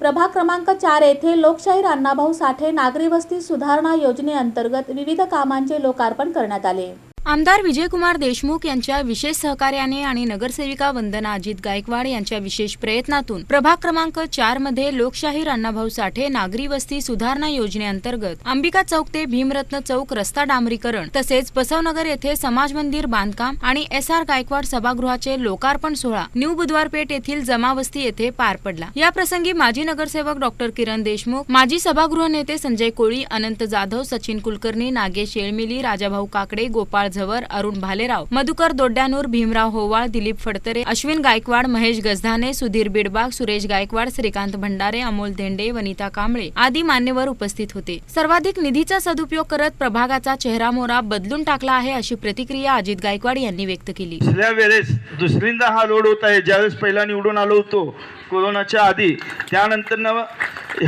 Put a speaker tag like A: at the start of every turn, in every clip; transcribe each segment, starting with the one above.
A: प्रभाग क्रमांक चार येथे लोकशाहीर अण्णाभाऊ साठे नागरी वस्ती सुधारणा योजनेअंतर्गत विविध कामांचे लोकार्पण करण्यात आले.
B: आमदार विजयकुमार देशमुख यांच्या विशेष सहकार्याने आणि नगरसेविका वंदना अजित गायकवाड यांच्या विशेष प्रयत्नातून प्रभाग क्रमांक चारमध्ये लोकशाहीर अण्णाभाऊ साठे नागरी वस्ती सुधारणा योजनेअंतर्गत अंबिका चौक ते भीमरत्न चौक रस्ता डांबरीकरण तसेच बसवनगर येथे समाज मंदिर बांधकाम आणि एस आर गायकवाड सभागृहाचे लोकार्पण सोहळा न्यू बुधवारपेठ येथील जमावस्ती येथे पार पडला. या प्रसंगी माजी नगरसेवक डॉक्टर किरण देशमुख माजी सभागृह नेते संजय कोळी अनंत जाधव सचिन कुलकर्णी नागेश येळमिली राजाभाऊ काकडे गोपाळ झवर अरुण भालेराव मधुकर दोड्यानूर भीमराव होवाळ दिलीप फडतरे अश्विन गायकवाड महेश गजधाने सुधीर बिडबाग सुरेश गायकवाड श्रीकांत भंडारे अमोल धेंडे वनिता कांबळे आदी मान्यवर उपस्थित होते. सर्वाधिक निधीचा सदुपयोग करत प्रभागाचा चेहरामोहरा बदलून टाकला आहे अशी प्रतिक्रिया अजित गायकवाड यांनी व्यक्त केली.
C: दुसऱ्या वेळेस दुसरींदा हा लोड होत आहे. ज्यावेळेस पहिला निवडून आलो होतो कोरोनाच्या आधी त्यानंतर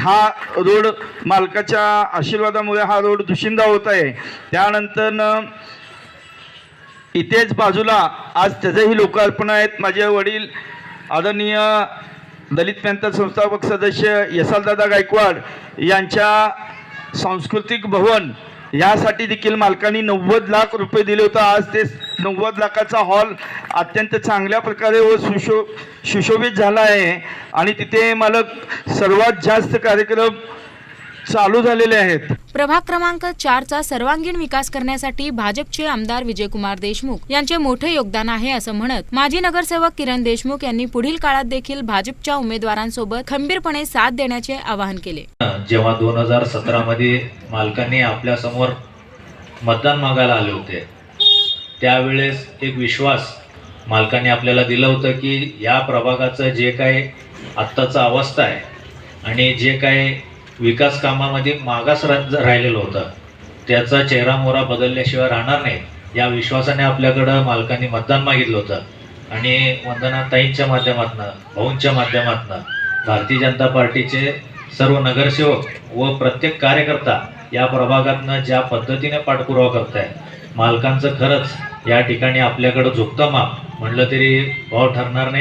C: हा रोड मालकाच्या आशीर्वादामुळे हा रोड दुशिंदा होत आहे. त्यानंतर इथेच बाजूला आज त्याचंही लोकार्पण आहेत. माझे वडील आदरणीय दलित पॅंथर संस्थापक सदस्य यसालदादा गायकवाड यांच्या सांस्कृतिक भवन यासाठी देखील मालकांनी नव्वद लाख रुपये दिले होते. आज ते नव्वद लाखाचा हॉल अत्यंत चांगल्या प्रकारे व सुशो सुशोभित झाला आहे. आणि तिथे मालक सर्वात जास्त कार्यक्रम चालू झालेले आहेत.
B: प्रभाग क्रमांक चारचा सर्वांगीण विकास करण्यासाठी भाजपचे आमदार विजयकुमार देशमुख यांचे मोठे योगदान आहे असं म्हणत माजी नगरसेवक किरण देशमुख यांनी पुढील काळात देखील भाजपच्या उमेदवारांसोबत खंबीरपणे साथ देण्याचे आवाहन केले.
D: जेव्हा दोन हजार सतरामध्ये मालकांनी आपल्यासमोर मतदान मागायला आले होते त्यावेळेस एक विश्वास मालकांनी आपल्याला दिलं होतं की या प्रभागाचं जे काही आत्ताचं अवस्था आहे आणि जे काही विकास कामामध्ये मागास राहिलेलं होतं. त्याचा चेहरा मोहरा बदलल्याशिवाय राहणार नाही. या विश्वासाने आपल्याकडं मालकांनी मतदान मागितलं होतं. आणि वंदनाताईंच्या माध्यमातून भाऊंच्या माध्यमातून भारतीय जनता पार्टीचे सर्व नगरसेवक व प्रत्येक कार्यकर्ता या प्रभागातनं ज्या पद्धतीने पाठपुरावा करताय मालकांचं खरंच या ठिकाणी आपल्याकडं झुकतं माप म्हणलं तरी भाव ठरणार नाही.